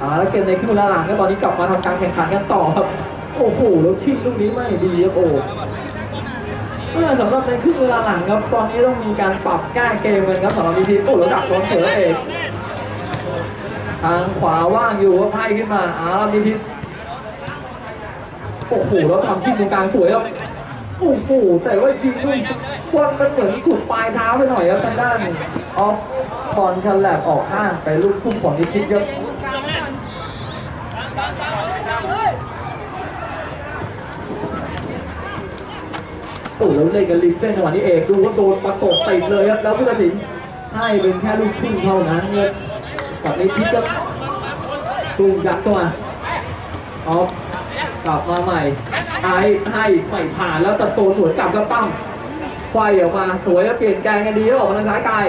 อ่าแล้วเกมในครึ่งเวลาหลังก็ตอนนี้กลับมาทำการแข่งขันกันต่อครับ โอ้โหแล้วชิงลูกนี้ไม่ดีครับโอ้เมื่อสำหรับในครึ่งเวลาหลังครับตอนนี้ต้องมีการปรับแก้เกมกันครับสำหรับทีมโอ้แล้วดักโดนเสือเอกทางขวาว่างอยู่ก็ไพ่ขึ้นมาอ่าแล้วมีทีโอ้โหแล้วทำชิงตรงกลางสวยครับโอ้โหแต่ว่ายิงด้วยบอลมันเหมือนสุดปลายเท้าไปหน่อยครับทางด้านออฟบอลฉลับออกข้างไปลูกทุ่มของนิชิตครับ โอ้แล้วเล่นกันริมเส้นจังหวะนี้เอกดูว่าโดนประกบติดเลยครับแล้วผู้ตัดสินให้เป็นแค่ลูกครึ่งเท่านั้นเนี่ยกับในพิษก็ตูมยัดเข้ามาออฟกลับมาใหม่ไอ้ให้ไม่ผ่านแล้วตะโตสวนกลับก็ปั้มไฟออกมาสวยแล้วเปลี่ยนแกงกันดีแล้วออกมาทางซ้ายกาย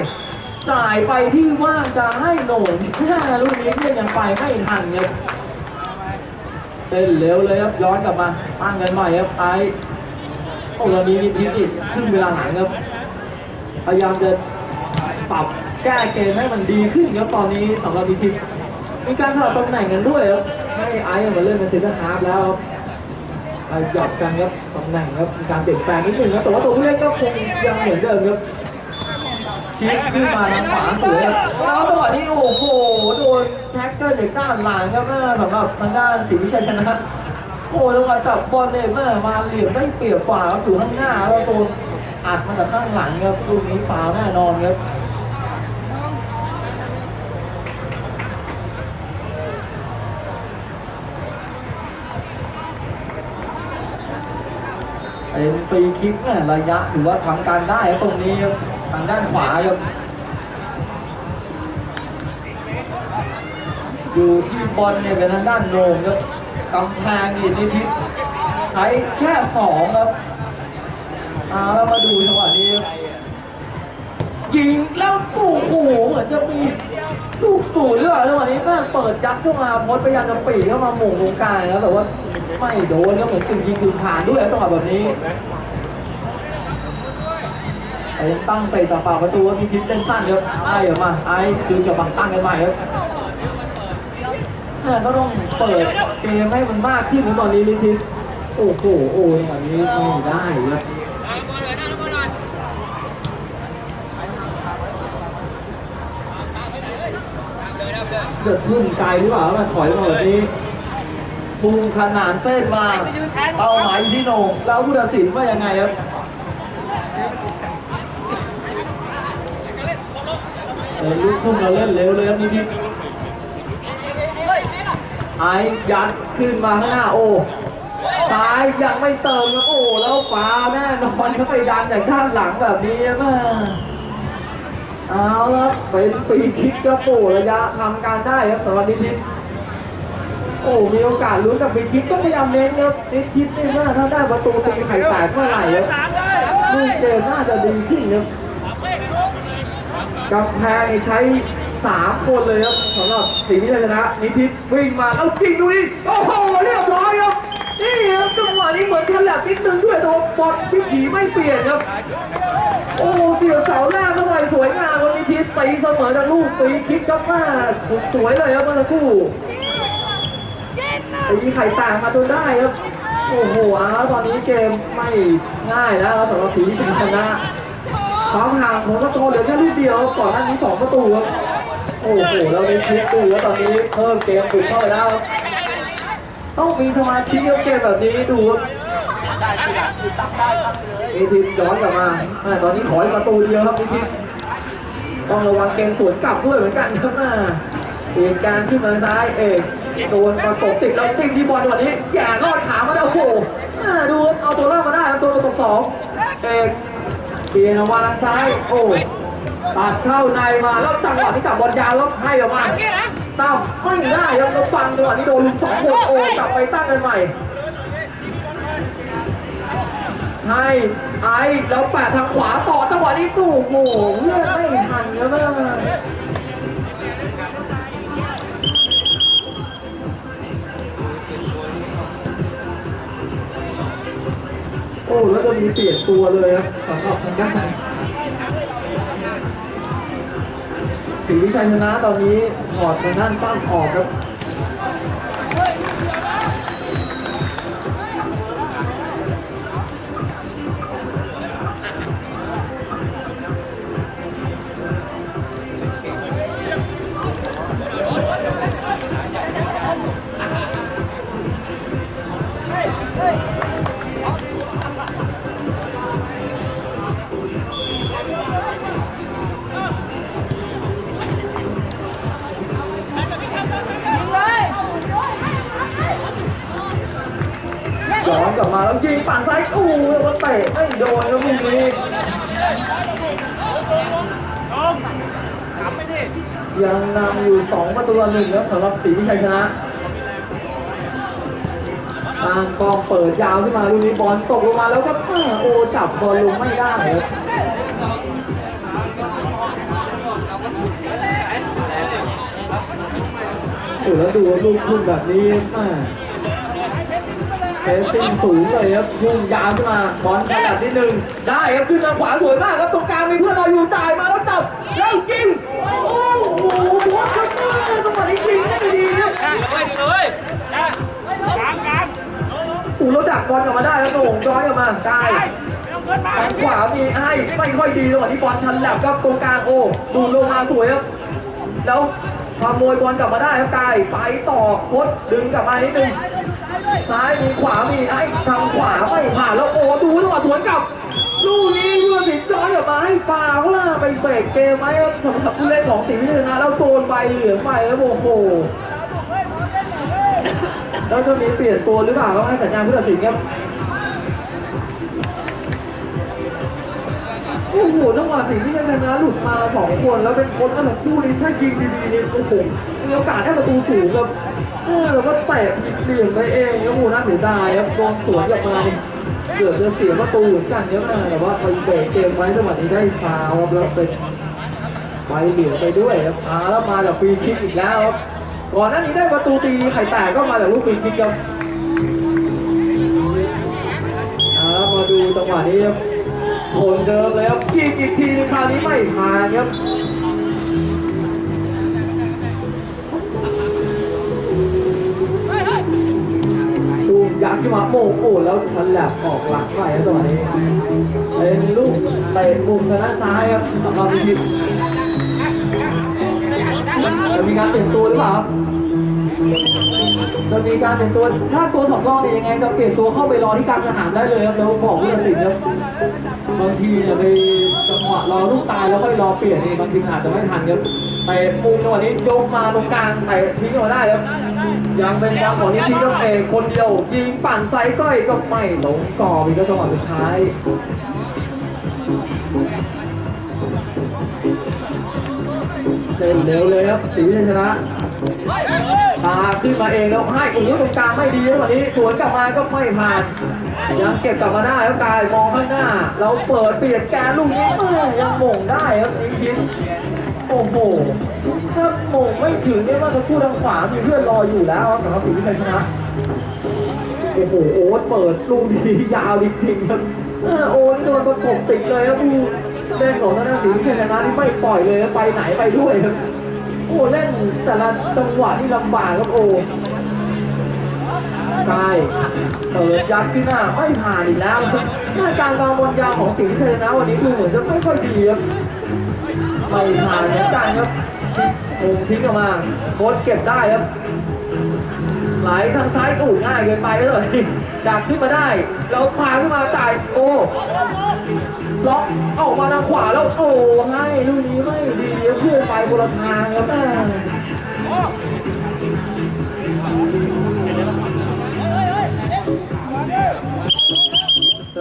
จ่ายไปที่ว่าจะให้โหน่งแค่ลูกนี้เพื่อนยังไปไม่ทันครับเต้นเร็วเลยครับย้อนกลับมาตั้งกันใหม่ครับไอ้ โอ้เรามีนิทิอีกครึ่งเวลาหลังครับ พยายามจะปรับแก้เกมให้มันดีขึ้นครับตอนนี้สำหรับนิทิมีการสลับตำแหน่งกันด้วยครับให้ไอซ์มาเล่นเป็นเซนเตอร์ฮาร์ฟแล้วครับหยอดกันครับตำแหน่งครับมีการเปลี่ยนแปลงนิดนึงครับแต่ว่าตัวผู้เล่นก็คงยังเหมือนเดิมครับชี้ขึ้นมาทางขวาสวยครับแล้วจังหวะนี้โอ้โหโดนแท็กเกอร์เด็กด้านหลังครับสำหรับทางด้านศรีวิชัยชนะครับ โอ้แล้วมาจับบอลเนี่ยแม่มาเหลี่ยมได้เปรียบกว่าครับอยู่ข้างหน้าแล้วโดนอัดมาจากข้างหลังครับลูกนี้ฟาวแน่นอนครับเป็นฟรีคิกแม่ระยะถือว่าทำการได้ตรงนี้ครับทางด้านขวาครับอยู่ที่บอลเนี่ยเป็นทางด้านโหนงครับ กำแพงนี่นิทิศใช้แค่สองครับเอาแล้วมาดูจังหวะนี้ครับยิงแล้วโอ้โหเหมือนจะมีลูกสูนย์หรือเปล่าจังหวะนี้แม่งเปิดยัดเข้ามาพอสพยายามจะปีกเข้ามาหม่งตรงกลางแล้วแต่ว่าไม่โดนก็เหมือนกึ่งยิงกึ่งผ่านด้วยจังหวะแบบนี้ไอ้ตั้งเตะต่อปล่าประตูว่ามีทิศเล่นสั้นครับไอ้ออกมาไอ้คืนกับบังตั้งกันใหม่ครับน่าก็ต้องเปิด เกมให้มันมากขึ้นนะตอนนี้ลิทิสโอ้โหโอ้ยวันนี้ไม่ได้ครับเกิดพุ่งไกลหรือเปล่ามันถอยมาแบบนี้พุ่งขนานเส้นมาเป้าหมายที่โหนงแล้วผู้ตัดสินว่ายังไงครับเออลูกทุ่งเราเล่นเร็วเลยครับนี่ที่ ไอ้ยัดขึ้นมาข้างหน้าโอ้ซ้ายยังไม่เติมครับโอ้แล้วฟ้าแน่นอนเขาไปดันจากด้านหลังแบบนี้มาเอาละเป็นฟรีคิกครับโอ้ระยะทำการได้ครับสำหรับนิทิศโอ้มีโอกาสลุ้นกับฟรีคิกก็พยายามเน้นครับนิทิศนี่ว่าถ้าได้ประตูตีไข่แตกเมื่อไหร่ครับลูกเกมน่าจะดีขึ้นครับกำแพงนี่ใช้ สามคนเลยครับสำหรับสีวิชัยชนะนิทิศวิ่งมาแล้วจริงดูดิโอ้โหเรียบร้อยครับนี่ครับจังหวะนี้เหมือนฉลับนิดนึงด้วยแต่ว่าบอลพิถีไม่เปลี่ยนครับ โอ้เสียเสาหน้าเข้าไปสวยงามครับนิทิศตีเสมอจากลูกตีคิกครับมาสวยเลยครับเมื่อสักครู่ตีไข่แตกมาจนได้ครับโอ้โหอ้าวตอนนี้เกมไม่ง่ายแล้วครับสำหรับสีวิชัยชนะความห่างของประตูเหลือแค่ลูกเดียวก่อนหน้านี้สองประตูครับ โอ้โหแล้วในคลิปดูแล้วตอนนี้เพิ่มเกมบุกเข้าไปแล้วต้องมีสมาธิกับเกมแบบนี้ดูครับมีทีมย้อนกลับมาอ่ตอนนี้ขออีกประตูเดียวครับมีทีมต้องระวังเกมสวนกลับด้วยเหมือนกันครับอ่าเปลี่ยนการขึ้นมาซ้ายเอกโดนประกบติดแล้วจิ้มที่บอลวันนี้อย่ารอดขามาแล้วโอ้โหดูเอาตัวรอดมาได้ครับตัวประกบสองเอกเปลี่ยนออกมาทางซ้ายโอ้ ตัดเข้าในมาแล้วจังหวะที่จับบอลยาวแล้วให้ออกมาตั้มไม่ได้ครับแล้วฟังจังหวะนี้โดนลุมสองคนโอ้กลับไปตั้งกันใหม่ให้ไอ้แล้วแปะทางขวาต่อจังหวะนี้โอ้โหเลือกไม่ทันครับแม่โอ้แล้วจะมีเปลี่ยนตัวเลยครับสำหรับทางด้าน ศรีวิชัยชนะตอนนี้ถอดทางด้านตั้งออกครับ ยังนำอยู่สองประตูต่อหนึ่งครับสำหรับศรีชัยชนะทางกองเปิดยาวขึ้นมาลูกนี้บอลตกลงมาแล้วก็แม่โอจับบอลลงไม่ได้ครับโอ้แล้วดูลูกพุ่งแบบนี้ม่เทส ซิ่งสูงเลยครับพุ่งยาวขึ้นมาบอลขยับนิดนึงได้ครับขึ้นทางขวาสวยมากครับตรงกลางมีเพื่อนเราอยู่จ่ายมาแล้วจับแล้วยิงโอ้โหบอลข้างหน้าจังหวะนี้ยิงไม่ดีครับเลยเลยกลางกลางอูเราดักบอลกลับมาได้แล้วโด่งร้อยออกมาได้ไม่ต้องเกินมาทางขวามีให้ไม่ค่อยดีจังหวะที่บอลชันแหลบครับตรงกลางโอ้ดูลงมาสวยครับแล้วขโมยบอลกลับมาได้ครับกายไปต่อโคดดึงกลับมานิดนึง ซ้ายมีขวามีไอ้ทางขวาไม่ผ่านแล้วโอ้ดูจังหวะสวนกลับลูกนี้เพื่อสินจอยออกมาให้ปาว่าไปเบรกเกมไหมครับสำหรับผู้เล่นของสิงห์พิชนะแล้วโดนใบเหลืองไปแล้วโอ้โหแล้วจะมีเปลี่ยนตัวหรือเปล่าก็ให้สัญญาณผู้ตัดสินครับโอ้โหจังหวะสิงห์ที่ชนะหลุดมาสองคนแล้วเป็นคนก็แบบคู่นี้ถ้ายิงดีๆนี่โอ้โหมีโอกาสได้ประตูสูงครับ เออแล้วก็เตะเหลี่ยมไปเองครับโอ้โหน่าเสียดายครับโดนสวนกลับมาเกือบจะเสียประตูเหมือนกันเยอะมากแต่ว่าไปเบรกเกมไว้จังหวะนี้ได้ฟาวครับแล้วเป็นใบเหลืองไปด้วยครับอ่าแล้วมาจากฟรีคิกอีกแล้วครับก่อนหน้านี้ได้ประตูตีไข่แตกก็มาจากลูกฟรีคิกครับอ่ามาดูจังหวะนี้ครับคนเดิมเลยครับยิงอีกทีในคราวนี้ไม่ผ่านครับ ยักษ์ขึ้นมาโป่งโอ้แล้วชันแหลบออกหลังไปครับจังหวะนี้เป็นลูกเตะมุมทางด้านซ้ายครับสำหรับพิชิตจะมีการเปลี่ยนตัวหรือเปล่าจะมีการเปลี่ยนตัวถ้าตัวสำรองเนี่ยยังไงจะเปลี่ยนตัวเข้าไปรอที่กลางสนามได้เลยครับแล้วบอกผู้ตัดสินครับบางทีเนี่ยไปจังหวะรอลูกตายแล้วค่อยรอเปลี่ยนเองบางทีอาจจะไม่ทันครับ แต่มุมจังหวะนี้ยกมาตรงกลางแต่ทิ้งออกมาได้ครับยังเป็นบอลของนิติยกเองคนเดียวยิงปั่นไซส์ก้อยก็ไม่หลงกรอบอีกแล้วจังหวะสุดท้ายเต็มเร็วเลยครับสีวิชนะตาขึ้นมาเองแล้วให้โอ้โหตรงกลางไม่ดีวันนี้สวนกลับมาก็ไม่ผ่านยังเก็บกลับมาได้แล้วกายมองข้างหน้า เราเปิดเปลี่ยนแกนลูกนี้ยังหม่งได้ครับไอ้คิด โอ้โหถ้าหม่งไม่ถึงเนี่ยว่าจะคู่ทางขวามีเพื่อนรออยู่แล้วสำหรับสีชัยชนะโอ้โหโอ๊ตเปิดลูกนี้ยาวจริงๆครับโอ๊ตนี่โดนประกบติดเลยครับดูเล่นของทางด้านสีชัยชนะนี่ไม่ปล่อยเลยไปไหนไปด้วยครับโอ้เล่นแต่ละจังหวะที่ลำบากครับโอ้ใช่เปิดยัดขึ้นหน้าไม่ผ่านอีกแล้วหน้าการวางบอลยาวของสิงห์เชยนะวันนี้ดูเหมือนจะไม่ค่อยดีครับ ไม่ผ่านเหมือนกันครับโอ้ทิ้งออกมาโค้ดเก็บได้ครับ ไหลทางซ้ายอู้ง่ายเกินไปเลยดักขึ้นมาได้ แล้วพาขึ้นมาจ่ายโอ้ล็อกออกมาทางขวาแล้วโอ้ให้ลูกนี้ไม่ดีครับเพื่อนไปคนละทางครับ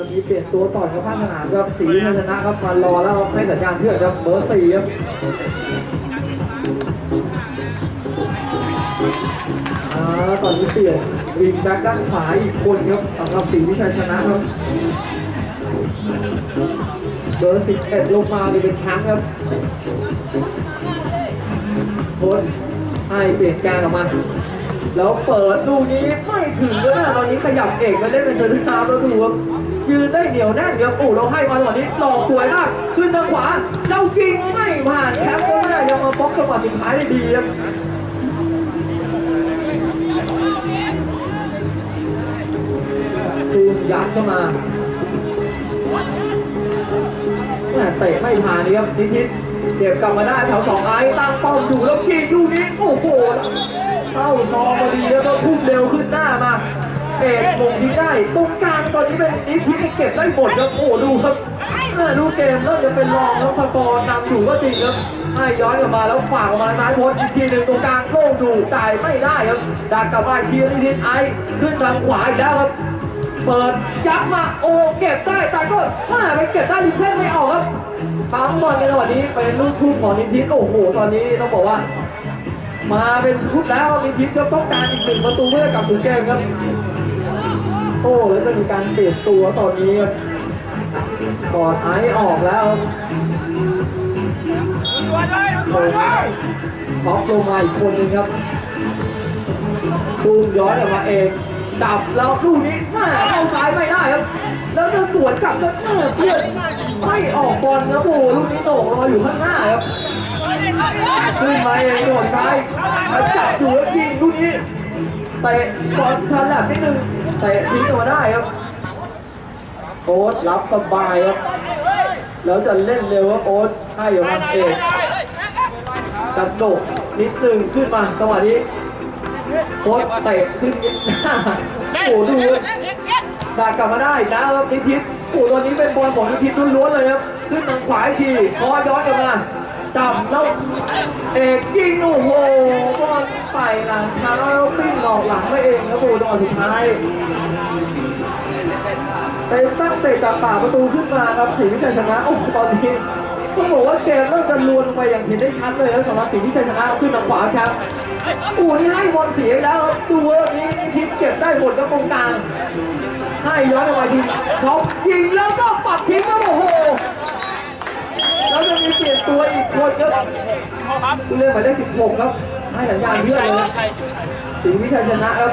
แม่จะมีเปลี่ยนตัวต่อยกับข้างสนามครับสีชัยชนะครับมารอแล้วให้สัญญาณเพื่อนครับเบอร์สี่ครับอ่าตอนนี้เปลี่ยนวิงแบ็กด้านขวาอีกคนครับสำหรับสีวิชัยชนะครับเบอร์สิบเอ็ดลงมานี่เป็นชมป์ครับโค้ชให้เปลี่ยนแกนออกมา แล้วเปิดลูกนี้ไม่ถึงแล้วนะตอนนี้ขยับเอกมาเล่นเป็นเซนเตอร์ฮาล์ฟแล้วดูครับยืนได้เหนียวแน่นครับโอ้เราให้มาตอนนี้หลอกสวยมากขึ้นทางขวาเรายิงไม่ผ่านแคปก็ไม่ได้ยังมาบล็อกจังหวะสุดท้ายได้ดีครับตูมยัดเข้ามาแม่เตะไม่ผ่านนี่ครับนิทิศเก็บกลับมาได้แถวสองไอ้ตั้งป้าอยู่แล้วยิงลูกนี้โอ้โห เข้าซองพอดีแล้วก็พุ่งเร็วขึ้นหน้ามาเอกมงที่ได้ตรงกลางตอนนี้เป็นนิทิเก็บได้หมดครับโอ้ดูครับแม่ดูเกมเริ่มจะเป็นรองแล้วสกอร์นำอยู่ก็จริงครับให้ย้อนกลับมาแล้วฝ่าออกมาซ้ายโพสอีกทีหนึ่งตรงกลางโล่งดูจ่ายไม่ได้ครับดักกลับมาอีกทีนิทิไอขึ้นทางขวาอีกแล้วครับเปิดยักมาโอเก็บได้แต่ก็ถ้าไปเก็บได้ลิเส้นไม่ออกครับปั๊มบอลในจังหวะนี้เป็นลูกทุ่งของนิทิศโอ้โห ตอนนี้ต้องบอกว่า มาเป็นชุดแล้วนิทิศก็ต้องการอีกหนึ่งประตูเพื่อกลับสู่เกมครับโอ้แล้วจะมีการเปลี่ยนตัวตอนนี้ครับกอนไอซ์ออกแล้วตัวเลยตัวเลยท็อปลงมาอีกคนหนึ่งครับตูมย้อนออกมาเองดับแล้วลูกนี้แม่เข้าซ้ายไม่ได้ครับ แล้วจะสวนกลับแล้วเพื่อนไม่ออกบอลนะโอ้โหลูกนี้โด่งรออยู่ข้างหน้าครับ ขึ้นมาเองโดดซ้ายแล้วจับอยู่แล้วยิงลูกนี้เตะบอลชันแหลมนิดนึงเตะทิ้งออกมาได้ครับโอ๊ตรับสบายครับแล้วจะเล่นเร็วครับโอ๊ตให้ออกมาเองกระโดดนิดนึงขึ้นมาจังหวะนี้โค้ชเตะขึ้นโอ้โหดูดากลับมาได้แล้วครับนิทิศโอ้ตอนนี้เป็นบอลของนิทิศล้วนๆเลยครับขึ้นทางขวาอีกทีพอย้อนกลับมา จับแล้วเอกยิงโอ้โหบอลใส่หลังเท้าแล้วปิ้งหลอกหลังไปเองครับโอ้โหจังหวะสุดท้ายไปตั้งเตะจากป่าประตูขึ้นมาครับศรีวิชัยชนะโอ้โหตอนนี้ต้องบอกว่าเกมเริ่มจะลวนไปอย่างเห็นได้ชัดเลยแล้วสำหรับสิ่งที่ชัยชนะขึ้นทางขวาครับอูนี่ให้บอลเสียแล้วครับดูว่าวันนี้ทิพย์เก็บได้หมดกับตรงกลางให้ย้อนออกมาทีเขายิงแล้วก็ปัดทิ้งแล้วโอ้โห แล้วจะมีเปลี่ยนตัวอีกคนครับสิบหกครับผู้เล่นหมายเลข16 ครับให้สัญญาณเพื่อนเลยนะใช่สิ่งที่ชัยชนะครับ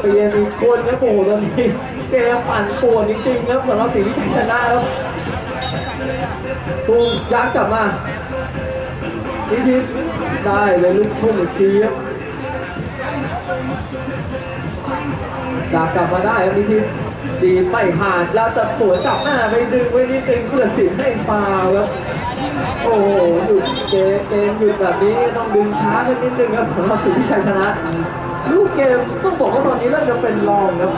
เปลี่ยนอีกคนครับโอ้โหตอนนี้เกมปั่นป่วนจริงๆครับสำหรับสิ่งที่ชัยชนะครับตูมยักกลับมานิทิศได้เลยลูกทุ่งอีกทีครับอยากกลับมาได้ครับนิทิศ ดีไม่ผ่านแล้วจะสวนกลับหน้าไปดึงไว้นิดนึงเพื่อสินให้ฟาวครับโอ้โหหยุดเกมเกมหยุดแบบนี้ต้องดึงช้าขึ้นนิดนึงครับสำหรับสุพิชัยชนะ ลูกเกมต้องบอกว่าตอนนี้เริ่มจะเป็นรองครับ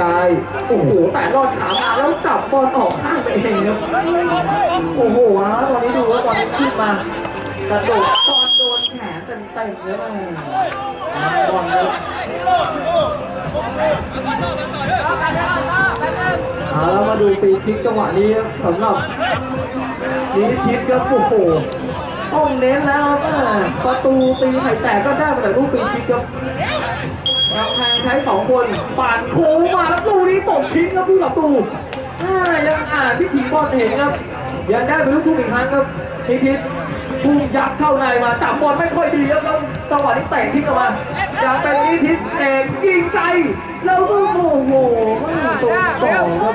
กายโอ้โหแต่รอดขามาแล้วจับบอลออกข้าง โอ้โหนะตอนนี้ดูว่าตอนนี้ขึ้นมากระโดดบอลโดนแขนเต็มๆเลยบอลเลยเอาแล้วมาดูฟีคิกจังหวะนี้สำหรับนี้คิดครับโอ้โหต้องเน้นแล้วแม่ประตูตีไข่แตกก็ได้มาแต่ลูกฟรีคิกครับกำแพงใช้สองคนปาดโค้งมาแล้วตูนี้ตกทิ้งครับผู้ประตู อ่ายังอ่านที่ถีบอลเห็นครับยังได้เป็นลูกทุ่งอีกครั้งครับทีทิศพุ่งยัดเข้าในมาจับบอลไม่ค่อยดีครับแล้วจังหวะนี้เตะทิ้งออกมายังเป็นนิทิศเอกยิงไกลแล้วก็โอ้โง่ตรงต่อครับ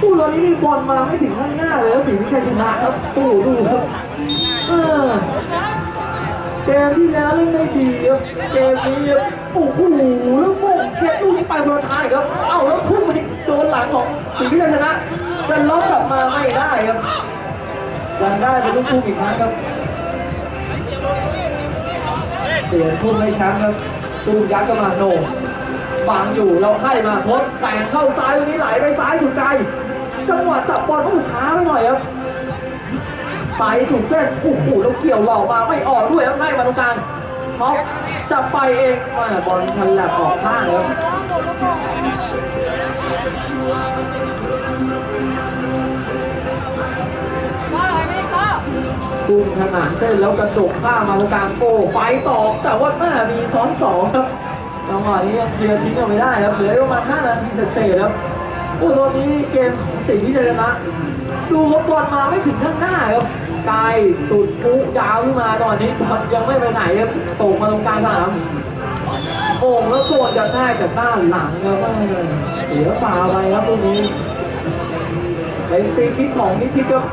ตู้ตอนนี้มีบอลมาไม่ถึงข้างหน้าเลยแล้วสิงห์ชัยชนะครับตู้ดูครับเออเกมที่แล้วเล่นได้ดีครับเกมนี้โอ้โหแล้วโม เช็ดลูกนี้ไปคนละทางครับ เอ้าแล้วพุ่งไปโดนหลังของสิงห์พิชัยชนะ จะล็อกกลับมาไม่ได้ครับยังได้เป็นลูกพุ่งอีกครั้งครับเสียงพุ่งให้แชมป์ครับตูมยัดเข้ามาโนงบังอยู่เราให้มาพดแต่งเข้าซ้ายวันนี้ไหลไปซ้ายสุดไกล จังหวะจับบอลเขาช้าไปหน่อยครับไปสุดเส้นโอ้โหแล้วเกี่ยวหลอกมาไม่ออกด้วยครับให้มาตรงกลางท็อป จะไปเองมาบอลทันแหลกออกข้างครับตุ้มขนานเส้นแล้วกระดกข้ามมาตรงกลางโอ้ไปต่อแต่ว่าแม่มีซ้อนสองครับจังหวะนี้ยังเคลียร์ทิ้งกันไม่ได้ครับเหลือประมาณ5นาทีเศษๆครับโอ้ตอนนี้เกมของสิงห์วิชัยชนะดูครับบอลมาไม่ถึงข้างหน้าครับ ไกลตุดปุ๊ยาวขึ้นมาตอนนี้บอลยังไม่ไปไหนครับตกมาตรงกลางสนามโอ่งแล้วโดนจะได้จากด้านหลังครับเสียฟาวไปครับตรงนี้เป็นตีคิกของนิชิตครับ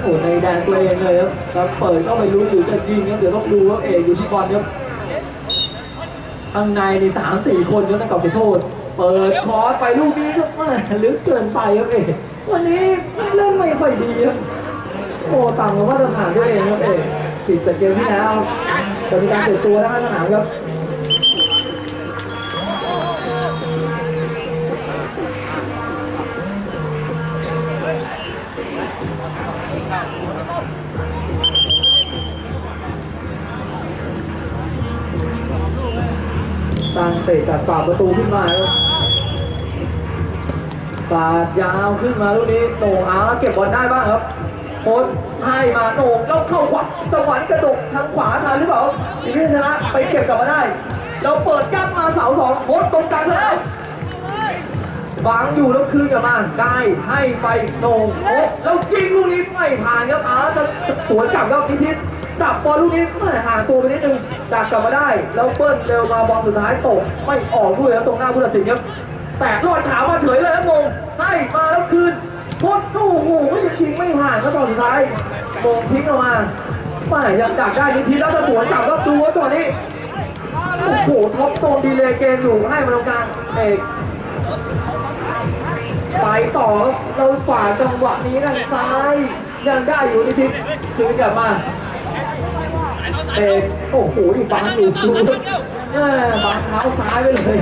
โอ้ในแดนตัวเองเลยครับแล้วเปิดก็ไม่รู้อยู่จะยิงครับเดี๋ยวต้องดูว่าเอกอยู่ที่บอลครับข้างในในสามสี่คนก็ต้องกลับไปโทษ เปิดคอร์สไปลูกนี้ก็แม่ลึกเกินไปครับเอกวันนี้เล่นไม่ค่อยดีครับ โปรต่ำกว่าสาานด้วยเองครับเอกติดแต่เกมที่แล้วจะมีการเปลี่ตัวแล้วสนามครับตั้งเตะจากปาประตูขึ้นมาครับปาดยาวขึ้นมาลูกนี้โต่งอาเก็บบอลได้บ้างครับ โค้ชให้มาโหน่งแล้วเข้าขวาจังหวะนี้กระดกทางขวาทันหรือเปล่าสิงห์ชนะไปเก็บกลับมาได้แล้วเปิดยัดมาเสาสองโค้ชตรงกลางแล้ววางอยู่แล้วคืนกลับมาได้ให้ไปโหน่งโอ้แล้วยิงลูกนี้ไม่ผ่านครับอาจะสวนกลับครับพิทิศจับบอลลูกนี้ไม่ห่างตัวไปนิดนึงดักกลับมาได้ แล้วเปิ้ลเร็วมาบอลสุดท้ายตกไม่ออกด้วยครับตรงหน้าผู้ตัดสินครับ แต่ลอดขามาเฉยเลยครับโมงให้มาแล้วคืน โคตรโอ้โหไม่จริงไม่ผ่านครับบอลสุดท้ายโมงทิ้งออกมาไม่ยังดักได้นิทีแล้วจะสวนกลับครับดูว่าตัวนี้โอ้โหท็อปโซนดีเลยเกมอยู่ให้มาตรงกลางเอกไปต่อเราฝ่าจังหวะนี้ด้านซ้ายยังได้อยู่นิดๆคืนกลับมาเอกโอ้โหอยู่บางอยู่ดูแม่บางเท้าซ้ายไปเลย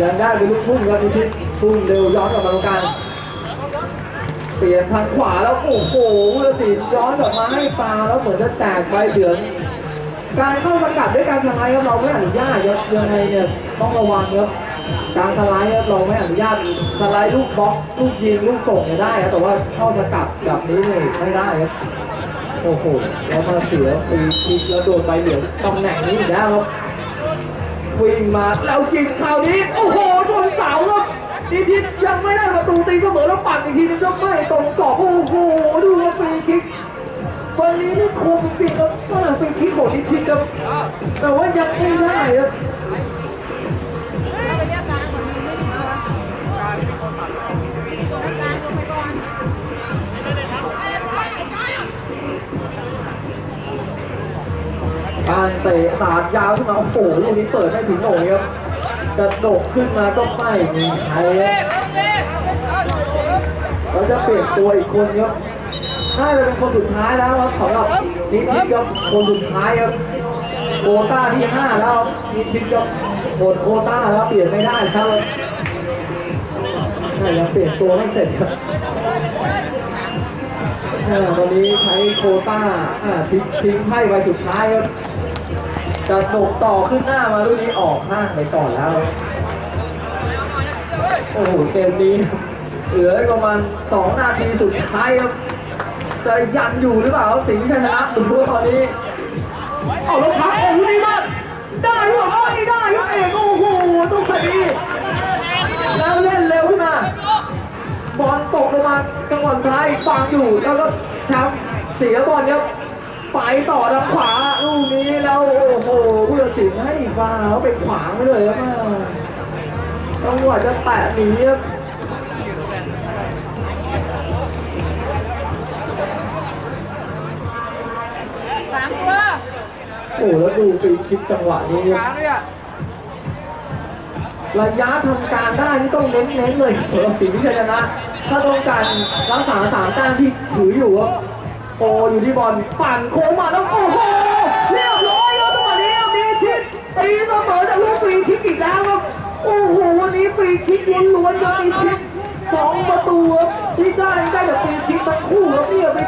ยังได้เป็นลูกพุ่งครับนิดๆพุ่งเร็วย้อนกลับมาตรงกลาง ปลี่ยนทางขวาแล้วโอ้โหผู้ตัดสินย้อนกลับมาให้ฟาวแล้วเหมือนจะแจกใบเหลืองการเข้าสกัดด้วยการสไลด์ครับเราไม่อนุญาตครับยังไงเนี่ยต้องระวังครับการสไลด์ครับเราไม่อนุญาตสไลด์ลูกบล็อกลูกยิงลูกส่งเนี่ยได้ครับแต่ว่าเข้าสกัดแบบนี้เนี่ยไม่ได้ครับโอ้โหแล้วมาเสียตีคิกแล้วโดนใบเหลืองตำแหน่งนี้อีกแล้วครับวิ่งมาแล้วยิงคราวนี้โอ้โหโดนเสา ครับทียังไม่ได้ประตูตีเสมอแล้วปั่นอีกทีนึงก็ไม่ตรงกรอบโอ้โหดูว่าฟรีคิกวันนี้นี่คมจริงครับว่าฟรีคิกของทีทีครับแต่ว่ายังไม่ได้ครับเอาไปเรียการเตะสาดยาวขึ้นมาโอ้โหลูกนี้เปิดให้ถึงโหนครับ กระโดดขึ้นมาก็ไม่มีใครเราจะเปลี่ยนตัวอีกคนครับน่าจะเป็นคนสุดท้ายแล้วครับสำหรับนิทิศครับคนสุดท้ายครับโคต้าที่ห้าแล้วนิทิศครับหมดโคต้าแล้วเปลี่ยนไม่ได้ครับน่ายังเปลี่ยนตัวไม่เสร็จครับวันนี้ใช้โคต้าทิ้งทิ้งไพ่ใบสุดท้ายครับ จะโดดต่อขึ้นหน้ามาลูกนี้ออกห้างไปก่อนแล้ว โอ้โหเกมนี้ เหลืออีกประมาณ2นาทีสุดท้ายครับ จะยันอยู่หรือเปล่าสิงห์ชนะดูว่าตอนนี้ เอาแล้วครับโอ้โหนี่มากได้หรือเปล่าไม่ได้ครับเอกโอ้โหต้องคดีแล้วเล่นเร็วขึ้นมาบอลตกลงมาจังหวะสุดท้ายฟังอยู่แล้วก็แชมป์เสียบอลครับ ไปต่อทางขวาลูกนี้แล้วโอ้โหผู้ตัดสินให้ฟาวไปขวางไปเลยครับจังหวะจะแตะหนีครับสามตัวโอ้แล้วดูฟีคิดจังหวะนี้ครับกลางเนี่ยระยะทำการได้นี่ต้องเน้นเน้นๆเลยสำหรับสิงห์ชัยชนะ ถ้าต้องการรักษาสามแต้มที่ถืออยู่ครับ โออยู่ที่บอลปั่นโค้งมาแล้วโอ้โหเรียบร้อยครับจังหวะนี้มีชิดตีเสมอจากลูกฟรีคิกอีกแล้วครับโอ้โหวันนี้ฟรีคิกล้วนๆครับมีชิดสองประตูครับที่ได้ได้จากฟรีคิกทั้งคู่ครับเนี่ยไป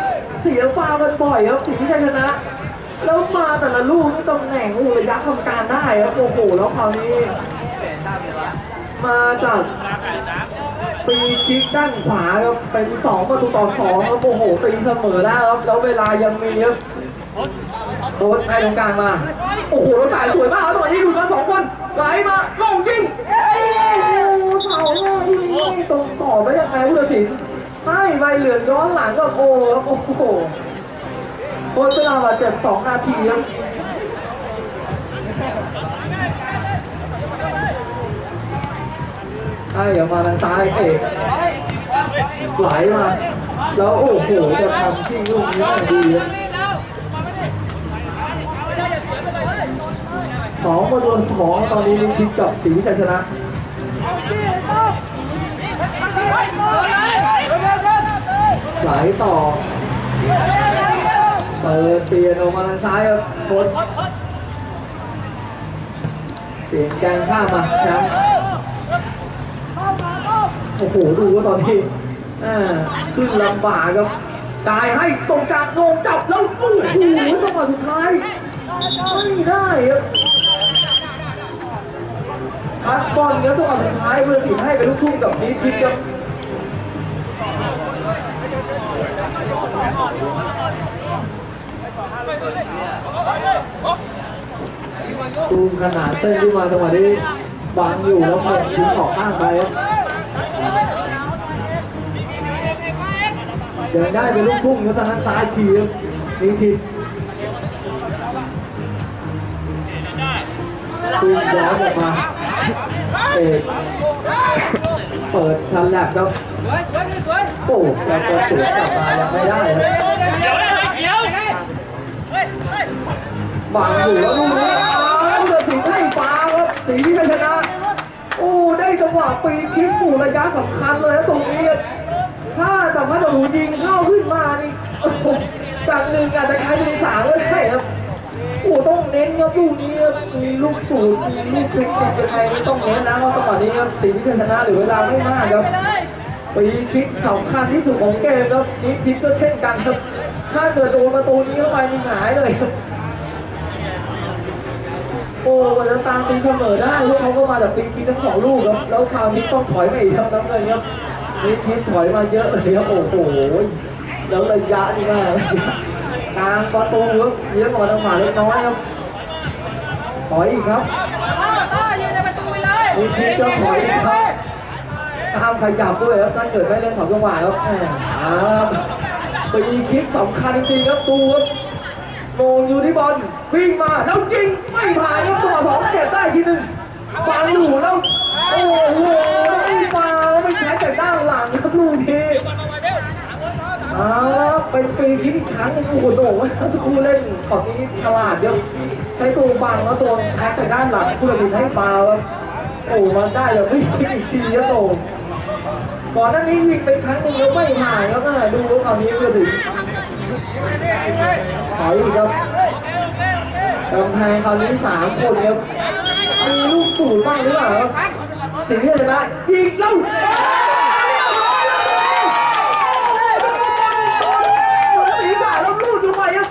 เสียฟาวกันบ่อยครับสิงห์ชัยชนะ แล้วมาแต่ละลูกนี่ตำแหน่งโอ้โหระยะทำการได้ครับโอ้โหแล้วคราวนี้ มาจาก ปีคิกด้านขวาครับเป็นสองประตูต่อสองครับโอ้โหตีเสมอแล้วครับแล้วเวลายังมีครับโดนให้ตรงกลางมา โอ้โหแล้วจ่ายสวยมากครับตอนนี้ดูกันสองคนไหลมาลงจริงโอ้โหเสาหน้าที่นี่ตรงต่อไปยังไงผู้ตัดสินให้ใบเหลืองย้อนหลังก็โอ้โอ้โหคนเวลาบาดเจ็บสองนาทีครับ ใช่อย่ามาทางซ้ายเอกไหลมาแล้วโอ้โหจะทำที่ลูกนี้ดีสองประตูสองตอนนี้มีทิกกับสีชัยชนะไหลต่อเปิดเปลี่ยนออกมาทางซ้ายครับโคตเปลี่ยนแกงข้ามมาแชมป์ โอ้โหดูว่าตอนนี้อ่าขึ้นลำบากครับตายให้ตรงกลางโงงจับแล้วโอ้โหจังหวะสุดท้ายไม่ได้ครับพักบอลแล้วตัวสุดท้ายเพื่อสิงห์ให้เป็นลูกทุ่งกับนิชิตครับตูมขนาดเส้นที่มาจังหวะนี้บางอยู่แล้วมดทิ้งออกข้างไปครับ เดินได้เป็นลูกทุ่งแล้วทางด้นซ้ายทีครับนิชิตตูมย้อนออกมาเอกเปิดชั้นแลบครับสวยสวยสวยโอ้แต่ก็สวนกลับมายังไม่ได้ครับเลยเขียวเฮ้ยเฮ้ยบางอยู่แล้วลูกนี้อ้าวเดือสิงห์ให้ฟ้าครับสีที่ชนะโอ้ได้จังหวะปีนคิกปู่ระยะสำคัญเลยนะตรงนี้ ถ้าสามารถจะหูยิงเข้าขึ้นมานี่โอ้โหจากหนึ่งอาจจะกลายเป็นสามก็ได้ครับโอ้ต้องเน้นครับลูกนี้ครับมีลูกสูตรมีลูกเทคนิคยังไงนี่ต้องเน้นแล้วครับตอนนี้ครับสีที่ชนะหรือเวลาไม่มากครับปีคิกสำคัญที่สุดของเกมครับนี้ทิปก็เช่นกันครับถ้าเกิดโดนประตูนี้เข้าไปนี่หงายเลยครับโอ้กว่าจะตามตีเสมอได้พวกเขาก็มาจากปีคิกทั้งสองลูกครับแล้วคราวนี้ต้องถอยมาอีกครับน้ำเงินครับ นี้ทิปถอยมาเยอะเลยครับโอ้โหแล้วระยะนี่ก็กลางประตูครับเยอะกว่าทางหมาเล็กน้อยครับถอยอีกครับต่อต่อยืนในประตูไปเลยนี้ทิปจะถอยอีกครับห้ามขยับด้วยครับถ้าเกิดไม่เล่นสองจังหวะครับแหมครับปีคิกสำคัญจริงๆครับตูครับโมงอยู่ที่บอลวิ่งมาแล้วยิงไม่ผ่านครับตัวสองเก็บได้ทีหนึ่งฟังอยู่แล้วโอ้โหไม่มา ไม่ใช้แต่ด้านหลังครับลูกนี้อ้าวเป็นปีคิกอีกครั้งหนึงโอ้โหโด่งว่าสกูเล่นช็อตนี้ฉลาดเยอะใช้ตัวบังแล้วตัวแท็กแต่ด้านหลังผู้ตัดสินให้ฟาวล์ครับโอ้มันได้แล้วไม่คิดอีกทีครับโด่งก่อนหน้านี้ยิงไปครั้งหนึงแล้วไม่หายครับน่าดูคราวนี้ก็ถึงถอยอีกครับกำแพงคราวนี้สามคนครับมีลูกสูตรบ้างหรือเปล่าครับ สิ่งที่จะได้ยิงแล้วศีรษะแล้วลูดลงไปครับ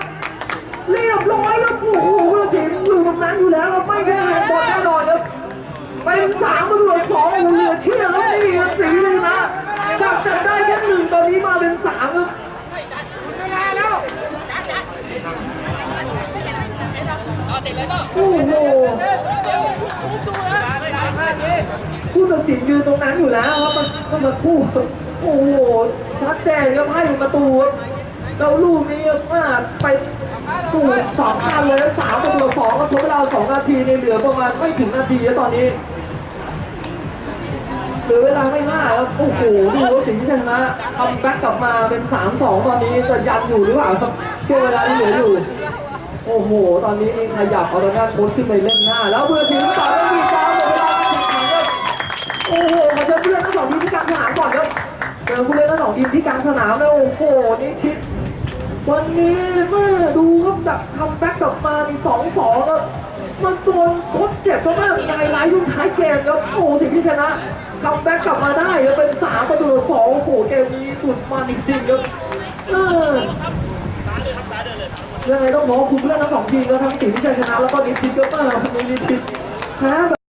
เรียบร้อยแล้วโอ้โหสิงอยู่ตรงนั้นอยู่แล้วครับไม่ใช่แฮนด์บอลแน่นอนครับเป็นสามประตูต่อสองเหลือเชื่อครับนี่ครับสีเลยนะจากจะได้แค่หนึ่งตอนนี้มาเป็นสามครับโอ้โห ผู้ตัดสินยืนตรงนั้นอยู่แล้วครับมันมันมาคู่โอ้โหชัดเจนครับให้ประตูเราลูกนี้ครับว่าไปตูสองพันเลยสามประตูสองก็ทบเวลาสองนาทีในเหลือประมาณไม่ถึงนาทีแล้วตอนนี้เหลือเวลาไม่มากครับโอ้โหดูว่าสิงห์ชนะทำแบ็กกลับมาเป็น3-2ตอนนี้จะยันอยู่หรือเปล่าครับเกี่ยวเวลาที่เหลืออยู่ โอ้โห ตอนนี้ขยับเอาตอนนี้โค้ชขึ้นไปเล่นหน้า แล้วเพื่อทีมต่อ โอ้โหมาเจอผู้เล่นทั้งสองทีมที่กลางสนามก่อนครับเจอผู้เล่นทั้งสองทีมที่กลางสนามแล้วโอ้โหนี่ชิด วันนี้แม่ดูครับจากคัมแบ็กกลับมานี่สองสองครับมันโดนโคตรเจ็บก็แม่ยังไล่ช่วงท้ายเกมครับโอ้โหสิ่งที่ชนะคัมแบ็กกลับมาได้ครับเป็นสามประตูต่อสองโอ้โหเกมนี้สุดมันจริงๆครับเออยังไงต้องบอกว่าคุณเล่อนทั้งสองทีมแล้วทั้งสิ่งที่ชนะแล้วก็นิชิตก็มากนิชิตแพ้